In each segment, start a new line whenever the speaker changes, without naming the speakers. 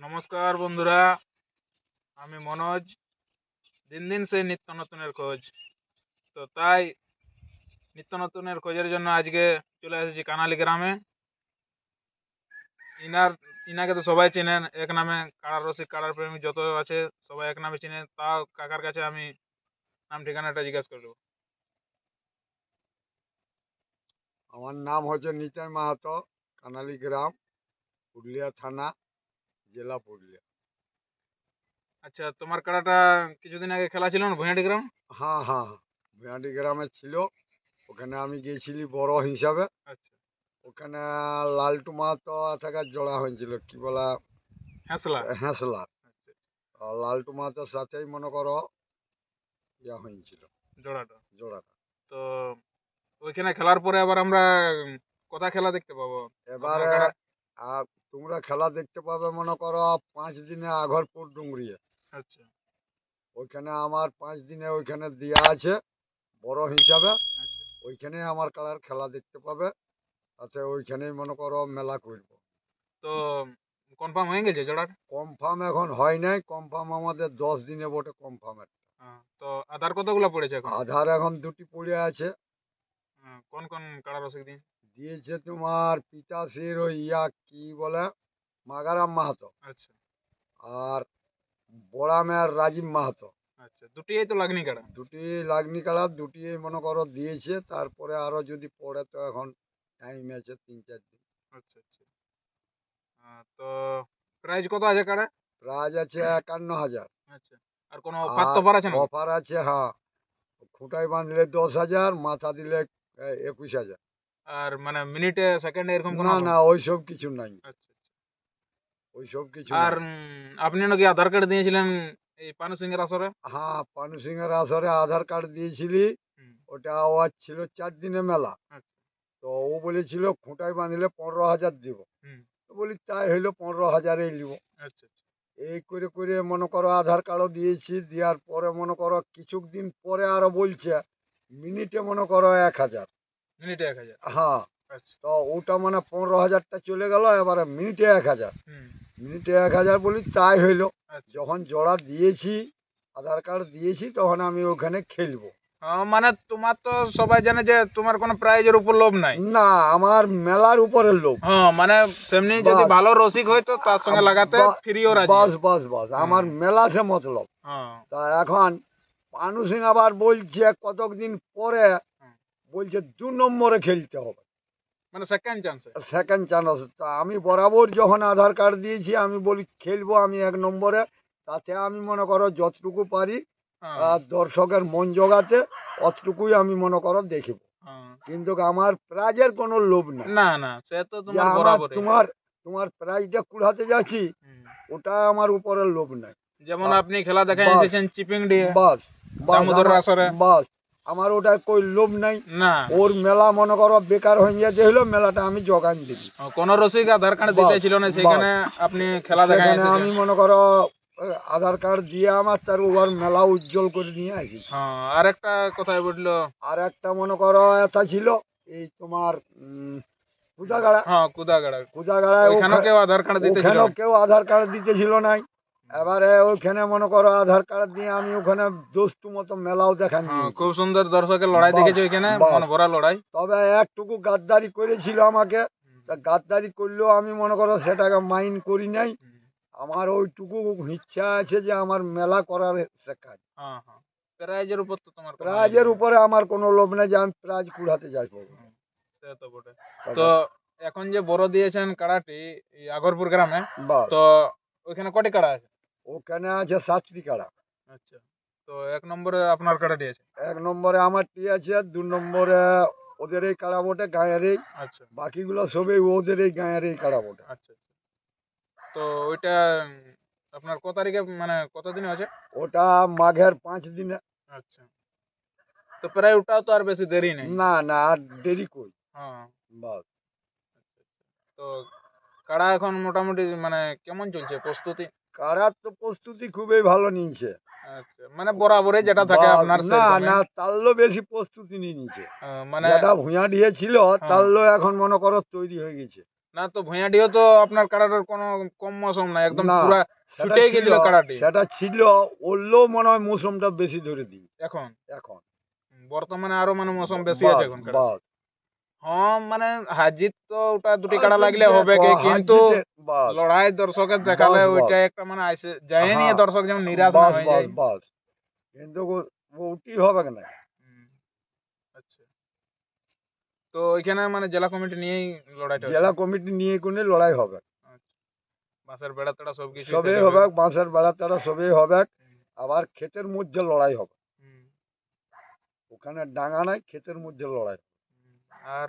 নমস্কার বন্ধুরা, আমি মনোজ। দিন দিন সেই নিত্য নতুনের খোঁজ। তো তাই নিত্য নতুনের খোঁজের জন্য আজকে চলে এসেছি কানালি গ্রামে। ইনার, ইনাকে তো সবাই চেনেন, এক নামে কাড়ার রসিক, কাড়ার প্রেমিক যত আছে সবাই এক নামে চিনে। তাও কাকার কাছে আমি নাম, ঠিকানাটা জিজ্ঞাসা করব
আমার নাম হচ্ছে নিতাই মাহাতো, কানালি গ্রাম, পুরুলিয়া থানা। জেলা পুরুলিয়া।
আচ্ছা তোমার কাড়াটা কিছুদিন আগে খেলা ছিল না ভুঁয়াটি গ্রাম?
হ্যাঁ হ্যাঁ ভুয়াডি গ্রামে ছিল। ওখানে আমি গিয়েছিলি বড় হিসাবে।
আচ্ছা।
ওখানে লালটু মাহাতো থেকে জোড়া হয়েছিল কি বলা?
হ্যাঁসলা
হ্যাঁসলা
আচ্ছা।
লালটু মাহাতোর সাথেই মনে করো ইয়া হয়েছিল।
জোড়াটা।
জোড়াটা।
তো ওইখানে খেলার পরে আবার আমরা কোথা খেলা দেখতে পাবো?
এবারে তোমরা খেলা দেখতে পাবে মনে করো পাঁচ দিনে আগরপুর ডুংরিয়ে
আচ্ছা।
ওইখানে আমার পাঁচ দিনে ওইখানে দেওয়া আছে বড় হিসাবে।
আচ্ছা।
ওইখানে আমার কালার খেলা দেখতে পাবে তাতে ওইখানেই মনে করো মেলা করব।
তো কনফার্ম হয়ে গেছে জোড়াটা?
কনফার্ম এখন হয় নাই কনফার্ম আমাদের দশ দিনে বটে কনফার্মের
হ্যাঁ, তো আধার কতগুলো পড়েছে এখন?
আধার এখন দুটি পড়ে আছে।
কোন কোন কাড়া রসিক দিন?
দিয়েছে তোমার পিতাশ্রীর ওই ইয়া কি বলে? মাগারাম মাহাতো।
আচ্ছা।
আর বড়ামের রাজীব মাহাতো।
আচ্ছা দুটিই তো লাগনি কাড়া
দুটি লাগনি কালা দুটি মনে করো দিয়েছে। তারপরে আরও যদি পড়ে তো এখন টাইম আছে তিন চার দিন।
আচ্ছা আচ্ছা। তো প্রাইস কত আছে কাড়া
প্রাইজ আছে একান্ন হাজার।
আচ্ছা আর কোনো অফার তো আছে না
অফার আছে হ্যাঁ। খুঁটায় বাঁধলে দশ হাজার মাথা দিলে একুশ হাজার।
আর মানে মিনিটে সেকেন্ডে এরকম কোনো
না? না ওইসব কিছু নাই।
আচ্ছা আচ্ছা।
ওইসব কিছু
আর আপনি নাকি আধার কার্ড দিয়েছিলেন এই পানু সিং এর আসরে?
হ্যাঁ পানু সিং এর আসরে আধার কার্ড দিয়েছিলি। ওটা আওয়াজ ছিল চার দিনে মেলা।
আচ্ছা।
তো ও বলেছিল খুঁটায় বাঁধলে পনেরো হাজার দিব। বলি তাই হইল পনেরো হাজারেই নিব
আচ্ছা।
এই করে করে মনে করো আধার কার্ডও দিয়েছি। দেওয়ার পরে মনে করো কিছুদিন পরে আরও বলছে মিনিটে মনে করো এক হাজার।
মিনিটে এক হাজার।
হ্যাঁ।
আচ্ছা।
তো ওটা মানে পনেরো হাজারটা চলে গেল এবারে মিনিটে এক হাজার। মিনিটে এক হাজার বলি তাই হইল।
আচ্ছা।
যখন জোড়া দিয়েছি আধার কার্ড দিয়েছি তখন আমি ওখানে খেলব।
মানে তোমার তো সবাই জানে যে তোমার কোনো প্রাইজের উপর লোভ নাই।
না আমার মেলার উপরে লোক
হ্যাঁ মানে সেমনি যদি ভালো রসিক হইতো তার সঙ্গে লাগাতে ফ্রিও রাজি।
বাস বাস বাস। আমার মেলা সে মতলব।
হ্যাঁ।
তা এখন পানু সিং আবার বলছে কতদিন পরে। বলছে দু নম্বরে খেলতে হবে।
মানে সেকেন্ড চান্সে
সেকেন্ড চান্স তা আমি বরাবর যখন আধার কার্ড দিয়েছি আমি বলি খেলব আমি এক নম্বরে। তাতে আমি মনে করো যতটুকু পারি
হ্যাঁ,
আর দর্শকের মন জোগাতে অতটুকুই আমি মনে করো দেখব।
হ্যাঁ।
কিন্তু আমার প্রাইজের কোনো লোভ নাই।
না না সে তো তোমার
তোমার তোমার প্রাইজটা কুড়াতে যাচ্ছি ওটা আমার উপরে লোভ নাই।
যেমন আপনি খেলা দেখা
বাস।
এসেছেন চিপিং দিয়ে
বাস। বাস। আমার- ওটা কই লোভ নাই।
না।
ওর মেলা মনে করো বেকার হয়ে যেতে হলো মেলাটা আমি জোগান দিবি
কোন রসিক আধার কার্ড দিতে ছিল না সেখানে আপনি খেলা দেখা
আমি মনে করো আধার কার্ড দিয়ে আমার তার ওর মেলা উজ্জ্বল করে নিয়ে আসি
আর একটা কথাই বলল।
আর একটা মনে করো এটা ছিল এই তোমার কুদাগাড়া
হ্যাঁ কুদাগাড়া
কুদাগাড়ায়
ওইখানেও কেউ আধার কার্ড দিতে ছিল?
কেউ আধার কার্ড দিতে ছিল নাই। এবারে ওইখানে মনে করো আধার কার্ড দিয়ে আমি ওখানে দোস্তু মতো মেলাও দেখান
হ্যাঁ, খুব সুন্দর দর্শকের লড়াই দেখেছি ওইখানে। ভরা লড়াই।
তবে একটুকু গাদ্দারি করেছিল আমাকে। তা গাদ্দারি করলেও আমি মনে করো সেটাকে মাইন্ড করি নাই। আমার ওইটুকু ইচ্ছা আছে যে আমার মেলা করার সে কাজ।
হ্যাঁ হ্যাঁ। প্রাইজের উপর তো তোমার
প্রাইজের
ইয়ে
উপরে আমার কোনো লোভ নেই যে আমি প্রাইজ কুড়াতে
সে তো এখন যে বড় দিয়েছেন কাড়াটি আগরপুর গ্রামে তো ওইখানে কটি কাড়া আছে?
ওখানে আছে? সাতটি কাড়া
আচ্ছা তো এক নম্বরে আপনার কাড়াটি আছে
এক নম্বরে আমার আমারটি আছে দু নম্বরে ওদের এই কাড়া বটে? গাঁয়ের এই
আচ্ছা।
বাকিগুলো সবই ওদের এই গাঁয়ের এই কাড়া বটে?
আচ্ছা আচ্ছা। তো ওইটা আপনার কত তারিখে মানে কত দিনে আছে
ওটা মাঘের পাঁচ দিনে।
আচ্ছা। তো প্রায় ওটাও তো আর বেশি দেরি নেই।
না না আর দেরি কই?
হ্যাঁ।
বাস।
তো কাড়া এখন মোটামুটি মানে কেমন চলছে প্রস্তুতি?
কাড়ার তো প্রস্তুতি খুবই ভালো নিয়েছে।
আচ্ছা মানে বরাবরই যেটা থাকে আপনার
না না তাল্লো বেশি প্রস্তুতি নিয়ে নিয়েছে
মানে
যেটা ভুঁয়া দিয়ে ছিল তাল্লো এখন মনে করো তৈরি হয়ে গেছে।
না তো ভুঁয়াডিও তো আপনার কাড়াটার কোনো কম মৌসুম নাই একদম
না,
পুরা ছুটে গেছিল
ছিল-
কাড়াটি
সেটা ছিল ওরলেও মনে হয় মৌসুমটা বেশি ধরে দিই
এখন?
এখন।
বর্তমানে আরও মানে মৌসুম বেশি আছে এখন। হ্যাঁ মানে হাজিত তো ওটা দুটি কাড়া লাগলে হবে কি কিন্তু লড়াই দর্শকের দেখালে। ওইটা একটা মানে যায় নিয়ে। দর্শক যেমন নিরাশ না হয়ে যায়
বাস। কিন্তু ওটি হবে না
আচ্ছা তো ওইখানে মানে জেলা কমিটি নিয়েই লড়াইটা
জেলা কমিটি নিয়ে কোনে লড়াই হবে
বাসের বেড়া তেড়া সব কিছু
সবে হবে বাঁশের বেড়া তারা সবে হবে আবার ক্ষেতের মধ্যে লড়াই হবে ওখানে ডাঙা নাই ক্ষেতের মধ্যে লড়াই
আর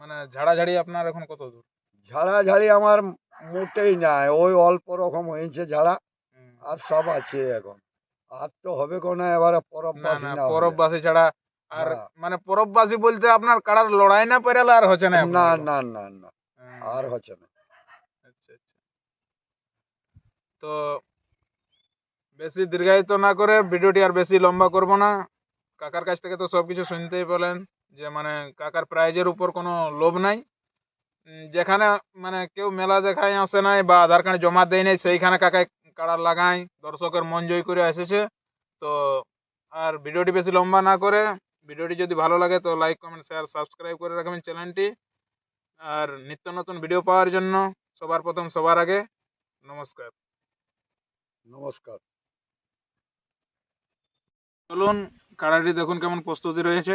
মানে ঝাড়াঝাড়ি আপনার এখন কত দূর?
ঝাড়াঝাড়ি আমার মোটেই নাই ওই অল্প রকম হয়েছে ঝাড়া আর সব আছে এখন। আর তো হবে কোন এবারে পরব
না। পরববাসী ছাড়া আর
হ্যাঁ।
মানে পরববাসী বলতে আপনার কাড়ার লড়াই না পেরালে আর হচ্ছে না
না না না না আর হচ্ছে না।
আচ্ছা আচ্ছা। তো বেশি দীর্ঘায়িত না করে ভিডিওটি আর বেশি লম্বা করব না। কাকার কাছ থেকে তো সবকিছু শুনতেই পেলেন। যে মানে কাকার প্রাইজের উপর কোনো লোভ নাই। যেখানে মানে কেউ মেলা দেখায় আসে নাই বা আধার কার্ড জমা দেয় নাই সেইখানে কাকায় কাড়া লাগায় দর্শকের মন জয় করে এসেছে। তো আর ভিডিওটি বেশি লম্বা না করে ভিডিওটি যদি ভালো লাগে তো লাইক কমেন্ট শেয়ার সাবস্ক্রাইব করে রাখবেন চ্যানেলটি। আর নিত্য নতুন ভিডিও পাওয়ার জন্য সবার প্রথম সবার আগে নমস্কার।
নমস্কার।
চলুন কাড়াটি দেখুন কেমন প্রস্তুতি রয়েছে।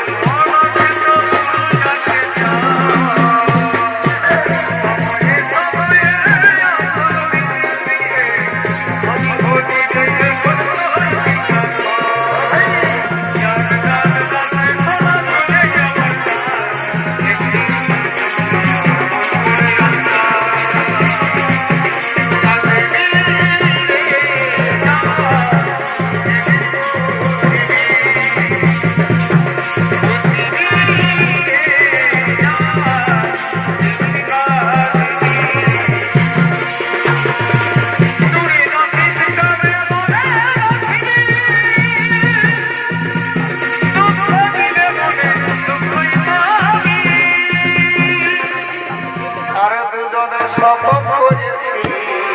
দুজনে শপথ করেছি।